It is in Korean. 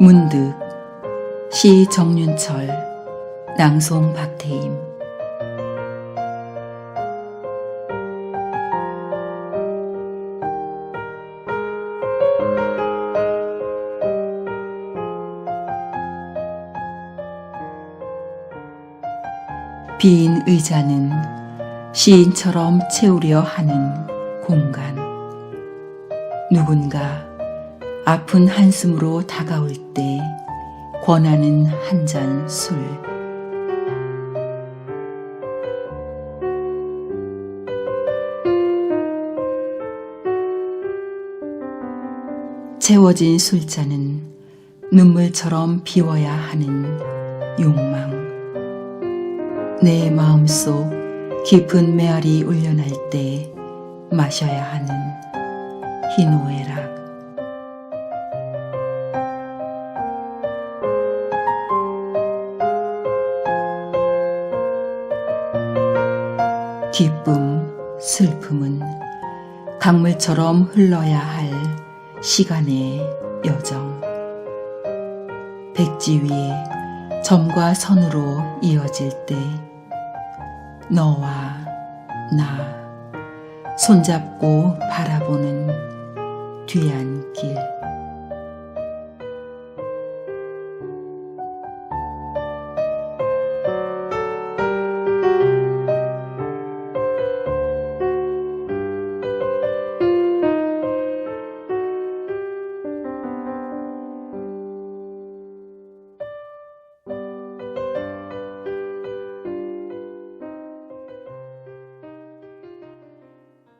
문득 시 정윤철 낭송 박태임 빈 의자는 시인처럼 채우려 하는 공간. 누군가 아픈 한숨으로 다가올 때 권하는 한 잔 술. 채워진 술잔은 눈물처럼 비워야 하는 욕망. 내 마음속 깊은 메아리 울려날 때 마셔야 하는 희노애락. 기쁨, 슬픔은 강물처럼 흘러야 할 시간의 여정. 백지 위에 점과 선으로 이어질 때 너와 나 손잡고 바라보는 뒤안길.